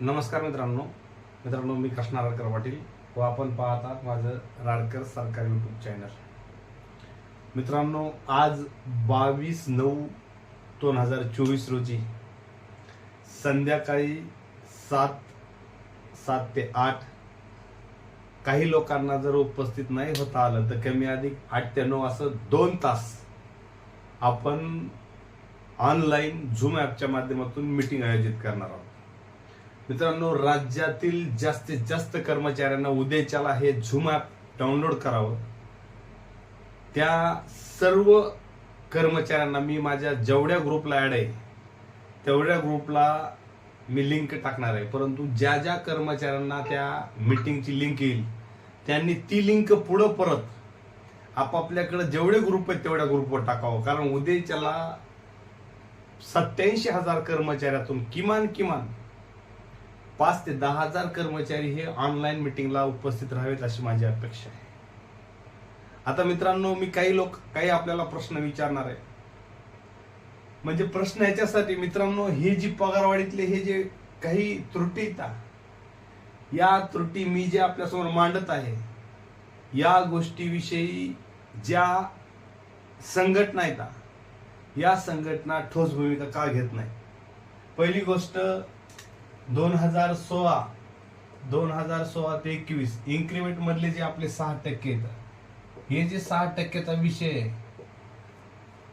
नमस्कार मित्रांनो. मित्रांनो मी कृष्णा राडकर पाटील व आपण पाहता माझं राडकर सरकारी यूट्यूब चॅनल मित्रांनो आज बावीस नऊ दोन हजार चोवीस रोजी संध्याकाळी सात सात ते आठ काही लोकांना जर उपस्थित नाही होता आलं तर कमी अधिक आठ ते नऊ असं दोन तास आपण ऑनलाईन झूम ॲपच्या माध्यमातून मीटिंग आयोजित करणार आहोत. मित्रांनो राज्यातील जास्तीत जास्त कर्मचाऱ्यांना उद्याच्याला हे झूम ॲप डाउनलोड करावं. त्या सर्व कर्मचाऱ्यांना मी माझ्या जेवढ्या ग्रुपला ॲड आहे तेवढ्या ग्रुपला मी लिंक टाकणार आहे. परंतु ज्या ज्या कर्मचाऱ्यांना त्या मीटिंगची लिंक येईल त्यांनी ती लिंक पुढं परत आपापल्याकडे जेवढे ग्रुप आहेत तेवढ्या ग्रुपवर टाकावं. कारण उद्याच्याला सत्याऐंशी हजार कर्मचाऱ्यातून किमान किमान पाच ते दहा हजार कर्मचारी हे ऑनलाईन मिटिंगला उपस्थित राहावेत अशी माझी अपेक्षा आहे. आता मित्रांनो मी काही लोक काही आपल्याला प्रश्न विचारणार आहे. म्हणजे प्रश्न याच्यासाठी मित्रांनो हे जी पगारवाढीतले हे जे काही त्रुटी या त्रुटी मी जे आपल्यासमोर मांडत आहे या गोष्टीविषयी ज्या संघटना येतात या संघटना ठोस भूमिका का घेत नाही पहिली गोष्ट दोन हजार सोळा दोन हजार सोळा ते एकवीस इन्क्रीमेंट मधले जे आपले सहा टक्के हे जे सहा टक्क्याचा विषय आहे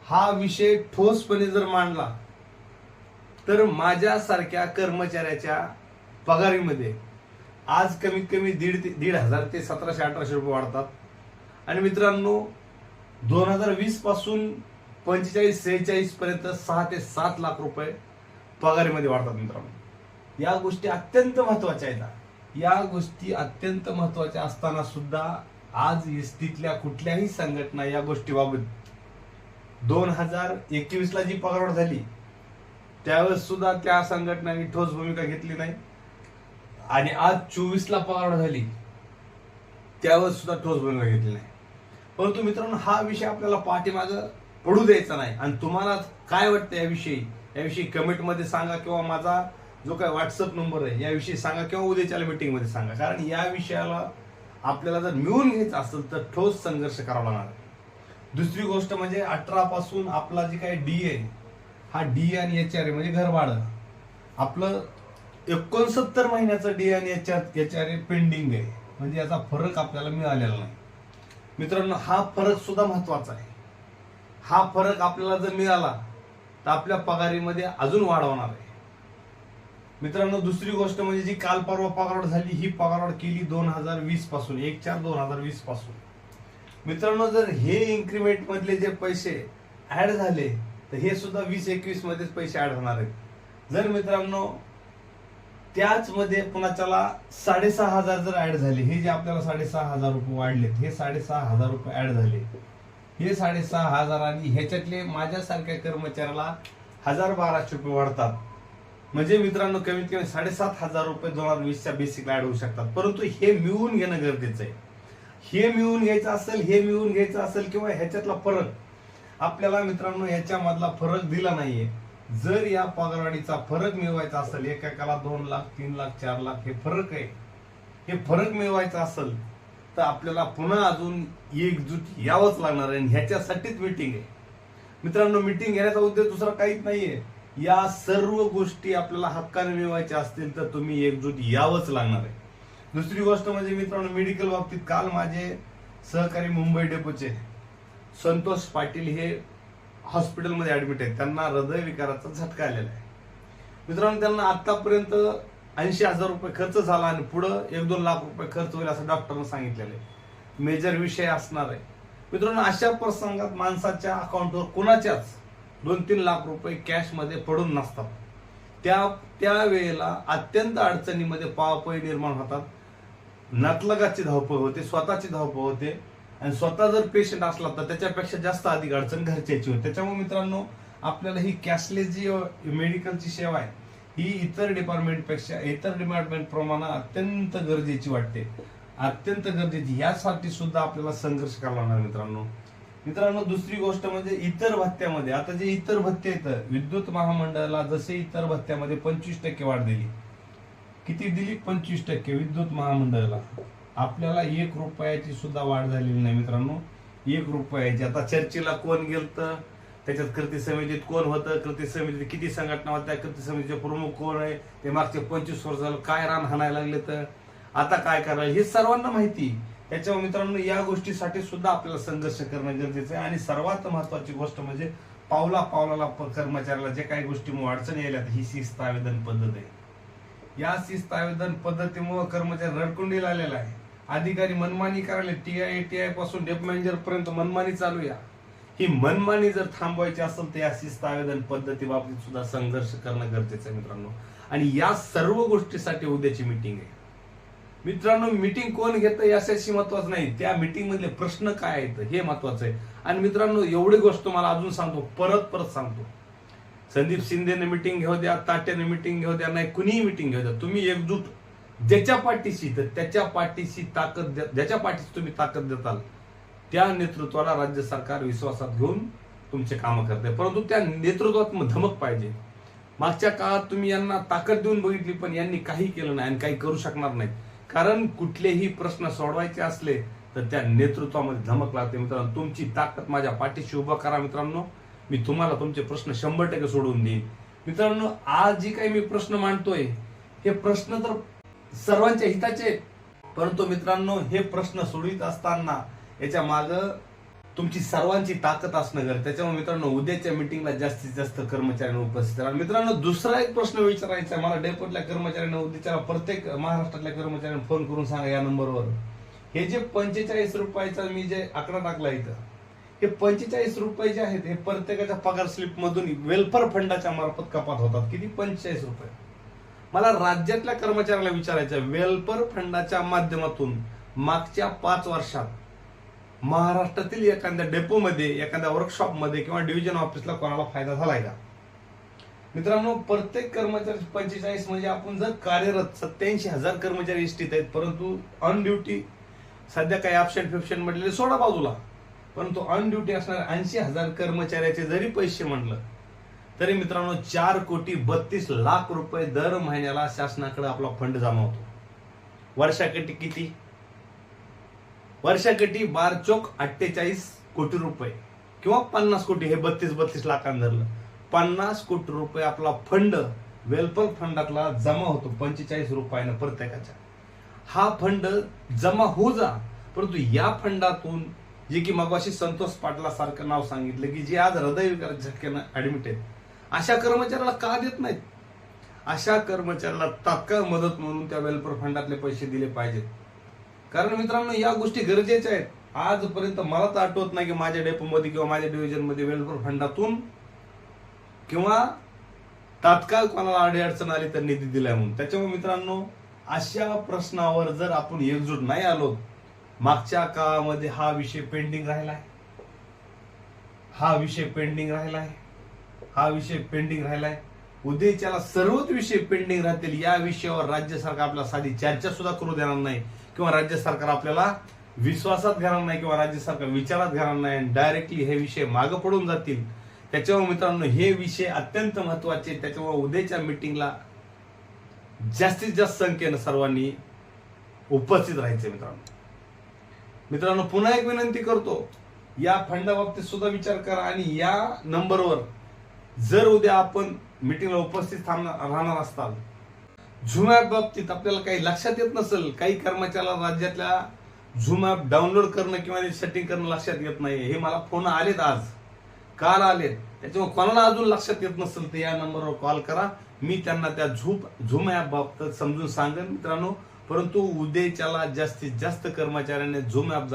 हा विषय ठोसपणे जर मांडला तर माझ्यासारख्या कर्मचाऱ्याच्या पगारीमध्ये आज कमीत कमी दीड ते दीड हजार ते सतराशे अठराशे रुपये वाढतात. आणि मित्रांनो दोन हजार वीसपासून पंचेचाळीस सेहेचाळीस पर्यंत सहा ते सात लाख रुपये पगारीमध्ये वाढतात मित्रांनो. या गोष्टी अत्यंत महत्त्वाच्या आहेत. या गोष्टी अत्यंत महत्त्वाच्या असताना सुद्धा आज एसटीतल्या कुठल्याही संघटना या गोष्टीबाबत दोन हजार एकवीस ला जी पगारवाढ झाली त्यावेळेस सुद्धा त्या संघटनांनी ठोस भूमिका घेतली नाही. आणि आज चोवीस ला पगारवाढ झाली त्यावेळेस सुद्धा ठोस भूमिका घेतली नाही. परंतु मित्रांनो हा विषय आपल्याला पाठीमाग पडू द्यायचा नाही. आणि तुम्हाला काय वाटतं याविषयी? याविषयी कमेंटमध्ये सांगा किंवा माझा जो काय व्हॉट्सअप नंबर आहे याविषयी सांगा किंवा उद्याच्या मीटिंगमध्ये सांगा. कारण या विषयाला आपल्याला जर मिळून घ्यायचं असेल तर ठोस संघर्ष करावा लागणार आहे दुसरी गोष्ट म्हणजे अठरा पासून आपला जे काही डी आहे हा डी आणि एच आर ए म्हणजे घर आपलं एकोणसत्तर महिन्याचं डी आणि H R H R A pending आहे. म्हणजे याचा फरक आपल्याला मिळालेला नाही. मित्रांनो हा फरक सुद्धा महत्त्वाचा आहे. हा फरक आपल्याला जर मिळाला तर आपल्या पगारीमध्ये अजून वाढ होणार आहे. मित्रांनो दुसरी गोष्ट म्हणजे जी काल परवा पगारवाढ झाली ही पगारवाढ केली दोन हजार वीसपासून एक चार दोन हजार वीसपासून. मित्रांनो जर हे इन्क्रीमेंट मधले जे पैसे ऍड झाले तर हे सुद्धा वीस एकवीस मध्येच पैसे ऍड होणार आहेत. जर मित्रांनो त्याच मध्ये कुणाच्याला साडेसहा हजार जर ऍड झाले हे जे आपल्याला साडेसहा हजार रुपये वाढलेत हे साडेसहा हजार रुपये ऍड झाले. हे साडेसहा हजार आणि ह्याच्यातले माझ्यासारख्या कर्मचाऱ्याला हजार बाराशे रुपये वाढतात. म्हणजे मित्रांनो कमीत कमी साडेसात हजार रुपये दोन हजार वीसच्या बेसिकला ऍड होऊ शकतात. परंतु हे मिळवून घेणं गरजेचं आहे. हे मिळवून घ्यायचं असेल हे मिळवून घ्यायचं असेल किंवा ह्याच्यातला फरक आपल्याला मित्रांनो ह्याच्यामधला फरक दिला नाहीये. जर या पगारवाढीचा फरक मिळवायचा असेल एकेकाला दोन लाख तीन लाख चार लाख हे फरक आहे. हे फरक मिळवायचा असेल तर आपल्याला पुन्हा अजून एकजूट यावंच लागणार आहे आणि ह्याच्यासाठीच मिटिंग आहे. मित्रांनो मिटिंग घेण्याचा उद्देश दुसरा काहीच नाहीये. या सर्व गोष्टी आपल्याला हक्काने मिळवायच्या असतील तर तुम्ही एकजूट यावंच लागणार आहे. दुसरी गोष्ट म्हणजे मित्रांनो मेडिकल बाबतीत काल माझे सहकारी मुंबई डेपोचे संतोष पाटील हे हॉस्पिटलमध्ये ऍडमिट आहेत. त्यांना हृदयविकाराचा झटका आलेला आहे. मित्रांनो त्यांना आतापर्यंत ऐंशी हजार रुपये खर्च झाला आणि पुढं एक दोन लाख रुपये खर्च होईल असं डॉक्टरनं सांगितलेलं आहे. मेजर विषय असणार आहे. मित्रांनो अशा प्रसंगात माणसाच्या अकाउंटवर कोणाच्याच दोन तीन लाख रुपये कॅशमध्ये पडून नसतात. त्या त्या वेळेला अत्यंत अडचणीमध्ये पावपळी निर्माण होतात. नातलगाची धावपळ होते स्वतःची धावपळ होते. आणि स्वतः जर पेशंट असला तर त्याच्यापेक्षा जास्त अधिक अडचण घरच्याची होते. त्याच्यामुळे मित्रांनो आपल्याला ही कॅशलेस जी मेडिकलची सेवा आहे ही इतर डिपार्टमेंटपेक्षा इतर डिपार्टमेंट प्रमाणात अत्यंत गरजेची वाटते. अत्यंत गरजेची. यासाठी सुद्धा आपल्याला संघर्ष करावा लागणार मित्रांनो. मित्रांनो दुसरी गोष्ट म्हणजे इतर भत्त्यामध्ये. आता जे इतर भत्ते येतं विद्युत महामंडळाला जसे इतर भत्त्यामध्ये पंचवीस टक्के वाढ दिली. किती दिली? पंचवीस टक्के विद्युत महामंडळाला. आपल्याला एक रुपयाची सुद्धा वाढ झालेली नाही मित्रांनो. एक रुपयाची. आता चर्चेला कोण गेलत? त्याच्यात कृती समितीत कोण होतं? कृती समितीत किती संघटना होत्या? कृती समितीचे प्रमुख कोण आहे? ते मागचे पंचवीस वर्ष झालं. काय रान हाणायला लागले तर आता काय करायला? हे सर्वांना माहिती त्याच्यामुळे मित्रांनो या गोष्टीसाठी सुद्धा आपल्याला संघर्ष करणं गरजेचं आहे. आणि सर्वात महत्वाची गोष्ट म्हणजे पावला पावलाला प- कर्मचाऱ्याला जे काही गोष्टी अडचणी यायला ही शिस्त आवेदन पद्धत आहे. या शिस्त आवेदन पद्धतीमुळे कर्मचारी रडकुंडीला आलेला आहे. अधिकारी मनमानी करायला टी आय टी आयपासून डेप मॅनेजर पर्यंत मनमानी चालू या. ही मनमानी जर थांबवायची असेल तर या शिस्त आवेदन पद्धती बाबतीत सुद्धा संघर्ष करणं गरजेचं आहे मित्रांनो. आणि या सर्व गोष्टीसाठी उद्याची मिटिंग आहे. मित्रांनो मिटिंग कोण घेतं याच्याशी महत्वाचं नाही. त्या मिटिंग मधले प्रश्न काय आहेत हे महत्वाचं आहे. आणि मित्रांनो एवढी गोष्ट तुम्हाला अजून सांगतो परत परत सांगतो. संदीप शिंदेने मिटिंग घेऊ द्या ताट्याने मिटिंग घेऊ द्या नाही कुणीही मिटिंग घेऊ द्या. तुम्ही एकजूट. ज्याच्या पाठीशी तर त्याच्या पाठीशी ताकद ज्याच्या पाठीशी तुम्ही ताकद देताल त्या नेतृत्वाला राज्य सरकार विश्वासात घेऊन तुमचे कामं करते परंतु त्या नेतृत्वात धमक पाहिजे. मागच्या काळात तुम्ही यांना ताकद देऊन बघितली पण यांनी काही केलं नाही आणि काही करू शकणार नाही कारण कुठलेही प्रश्न सोडवायचे असले तर त्या नेतृत्वामध्ये धमक लागते मित्रांनो. तुमची ताकद माझ्या पाठीशी उभा करा मित्रांनो. मी तुम्हाला तुमचे प्रश्न शंभर टक्के सोडवून देईन. मित्रांनो आज जी काही मी प्रश्न मांडतोय हे प्रश्न तर सर्वांच्या हिताचे परंतु मित्रांनो हे प्रश्न सोडवित असताना याच्या माग तुमची सर्वांची ताकद असणं गरज त्याच्यामुळे मित्रांनो उद्याच्या मिटिंगला जास्तीत जास्त कर्मचाऱ्यांना उपस्थित राहा. मित्रांनो दुसरा एक प्रश्न विचारायचा आहे. मला डेपोटल्या कर्मचाऱ्यांना उद्याच्या प्रत्येक महाराष्ट्रातल्या कर्मचाऱ्यांना फोन करून सांगा या नंबरवर. हे जे पंचेचाळीस रुपयाचा मी जे आकडा टाकला इथं हे पंचेचाळीस रुपये जे आहेत हे प्रत्येकाच्या पगार स्लिप मधून वेल्फेअर फंडाच्या मार्फत कपात होतात. किती? पंचेचाळीस रुपये. मला राज्यातल्या कर्मचाऱ्याला विचारायचं वेल्फेअर फंडाच्या माध्यमातून मागच्या पाच वर्षात महाराष्ट्रातील एखाद्या डेपोमध्ये एखाद्या वर्कशॉपमध्ये किंवा डिव्हिजन ऑफिसला कोणाला फायदा झालाय का? मित्रांनो प्रत्येक कर्मचारी पंचेचाळीस म्हणजे आपण जर कार्यरत सत्याऐंशी हजार कर्मचारी इष्टीत आहेत परंतु ऑन ड्युटी सध्या काही ऑप्शन फिप्शन म्हटलेले सोडा बाजूला. परंतु ऑन ड्युटी असणारे ऐंशी हजार कर्मचाऱ्याचे जरी पैसे म्हणलं तरी मित्रांनो चार कोटी बत्तीस लाख रुपये दर महिन्याला शासनाकडे आपला फंड जमा होतो. वर्षाकटी किती? वर्षाकटी बार चोक अठ्ठेचाळीस कोटी रुपये किंवा पन्नास कोटी हे बत्तीस बत्तीस लाखांना धरलं पन्नास कोटी रुपये आपला फंड वेलफेअर फंडातला जमा होतो पंचेचाळीस रुपयानं प्रत्येकाच्या. हा फंड जमा होऊ जा परंतु या फंडातून जे की मगाशी संतोष पाटला सारखं नाव सांगितलं की जे आज हृदयविकार झटक्यानं ऍडमिट आहेत. अशा कर्मचाऱ्याला का देत नाहीत? अशा कर्मचाऱ्याला तात्काळ मदत म्हणून त्या वेलफेअर फंडातले पैसे दिले पाहिजेत. कारण मित्रांनो या गोष्टी गरजेच्या आहेत. आजपर्यंत मला तर आठवत नाही की माझ्या डेपोमध्ये किंवा माझ्या डिव्हिजनमध्ये वेलफेअर फंडातून किंवा तात्काळ कोणाला अडी अडचण आली तर निधी दिलाय म्हणून. त्याच्यामुळे मित्रांनो अशा प्रश्नावर जर आपण एकजूट नाही आलो मागच्या काळामध्ये हा विषय पेंडिंग राहिलाय. हा विषय पेंडिंग राहिलाय. हा विषय पेंडिंग राहिलाय. उद्याच्याला सर्वच विषय पेंडिंग राहतील या विषयावर राज्य सरकार आपल्याला साधी चर्चा सुद्धा करू देणार नाही. किंवा राज्य सरकार आपल्याला विश्वासात घेणार नाही किंवा राज्य सरकार विचारात घेणार नाही डायरेक्टली हे विषय मागे पडून जातील. त्याच्यामुळे मित्रांनो हे विषय अत्यंत महत्त्वाचे त्याच्यामुळे उद्याच्या मिटिंगला जास्तीत जास्त संख्येनं सर्वांनी उपस्थित राहायचे मित्रांनो. मित्रांनो पुन्हा एक विनंती करतो या फंडाबाबतीत सुद्धा विचार करा आणि या नंबरवर जर उद्या आपण मिटिंगला उपस्थित थांबणार राहणार असताल झूम ॲप बाबतीत आपल्याला काही लक्षात येत नसेल काही कर्मचाऱ्याला राज्यातल्या झूम ॲप डाउनलोड करणं किंवा सेटिंग करणं लक्षात येत नाही हे मला फोन आलेत आज. काल आलेत. त्याच्यामुळे कोणाला अजून लक्षात येत नसेल तर या नंबरवर कॉल करा. मी त्यांना त्या झूप झूम ॲप बाबतीत समजून सांगेन मित्रांनो. परंतु उद्याच्याला जास्तीत जास्त कर्मचाऱ्यांनी झूम ॲप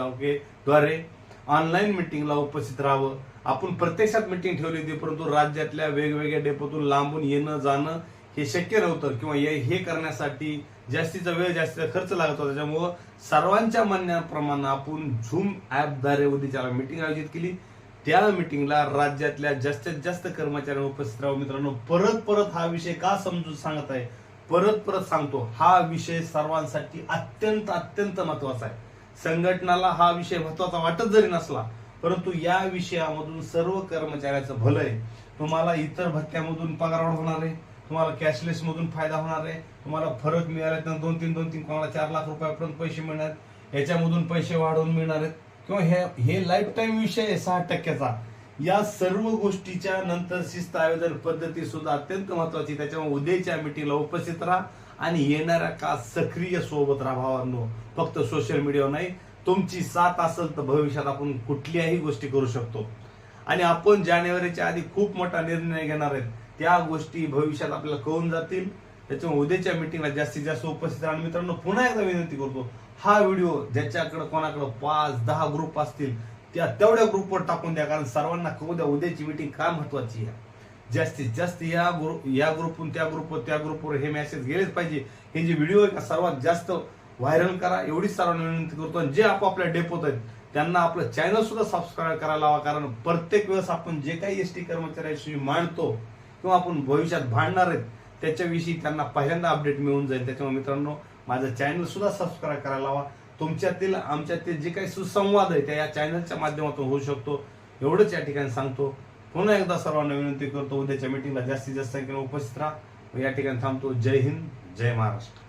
द्वारे ऑनलाईन मिटिंगला उपस्थित राहावं. आपण प्रत्यक्षात मिटिंग ठेवली होती परंतु राज्यातल्या वेगवेगळ्या डेपोतून लांबून येणं जाणं हे शक्य नव्हतं किंवा हे हे करण्यासाठी जास्तीचा वेळ जास्तीचा खर्च लागत होता. त्याच्यामुळं सर्वांच्या म्हणण्याप्रमाणे आपण झूम ऍपद्वारे उद्याच्याला मिटिंग आयोजित केली त्या मिटिंगला राज्यातल्या जास्तीत जास्त कर्मचाऱ्यांना उपस्थित राहू. मित्रांनो परत परत हा विषय का समजून सांगत आहे? परत परत सांगतो हा विषय सर्वांसाठी अत्यंत अत्यंत महत्त्वाचा आहे. संघटनाला हा विषय महत्त्वाचा वाटत जरी नसला परंतु या विषयामधून सर्व कर्मचाऱ्याचं भलं आहे. तुम्हाला इतर भत्त्यामधून पगार वाढ होणार आहे. तुम्हाला कॅशलेस मधून फायदा होणार आहे. तुम्हाला फरक मिळाला दोन तीन दोन तीन कोणाला चार लाख रुपयापर्यंत पैसे मिळणार आहेत. याच्यामधून पैसे वाढवून मिळणार आहेत. किंवा हे हे लाईफ टाईम विषय आहे सहा टक्क्याचा. या सर्व गोष्टीच्या नंतर शिस्त आयोजन पद्धती सुद्धा अत्यंत महत्वाची त्याच्यामुळे उद्याच्या मिटिंगला उपस्थित राहा आणि येणाऱ्या का सक्रिय सोबत राहा फक्त सोशल मीडियावर नाही. तुमची साथ असेल तर भविष्यात आपण कुठल्याही गोष्टी करू शकतो. आणि आपण जानेवारीच्या आधी खूप मोठा निर्णय घेणार आहेत. त्या गोष्टी भविष्यात आपल्याला कळून जातील. त्याच्यामुळे उद्याच्या मिटिंगला जास्तीत जास्त उपस्थित राहा. आणि मित्रांनो पुन्हा एकदा विनंती करतो हा व्हिडिओ ज्याच्याकडे कोणाकडे पाच दहा ग्रुप असतील त्या तेवढ्या ग्रुपवर टाकून द्या. कारण सर्वांना कळू द्या उद्याची मिटिंग का महत्वाची आहे. जास्तीत जास्त या ग्रुप या ग्रुपहून त्या ग्रुपवर त्या ग्रुपवर हे मेसेज गेलेच पाहिजे. हे जे व्हिडिओ आहे का सर्वात जास्त व्हायरल करा. एवढीच सर्वांना विनंती करतो. आणि जे आपापल्या डेपोत आहेत त्यांना आपलं चॅनल सुद्धा सबस्क्राईब करायला हवा कारण प्रत्येक वेळेस आपण जे काही एस टी कर्मचाऱ्याशी मांडतो किंवा आपण भविष्यात भांडणार आहेत त्याच्याविषयी त्यांना पहिल्यांदा अपडेट मिळून जाईल. त्याच्यामुळे मित्रांनो माझं चॅनल सुद्धा सबस्क्राईब करायला हवा तुमच्यातील आमच्यातील जे काही सुसंवाद आहे त्या या चॅनलच्या माध्यमातून होऊ शकतो. एवढंच या ठिकाणी सांगतो. पुन्हा एकदा सर्वांना विनंती करतो उद्याच्या मीटिंगला जास्तीत जास्त संख्येने उपस्थित राहा. या ठिकाणी थांबतो. जय हिंद जय महाराष्ट्र.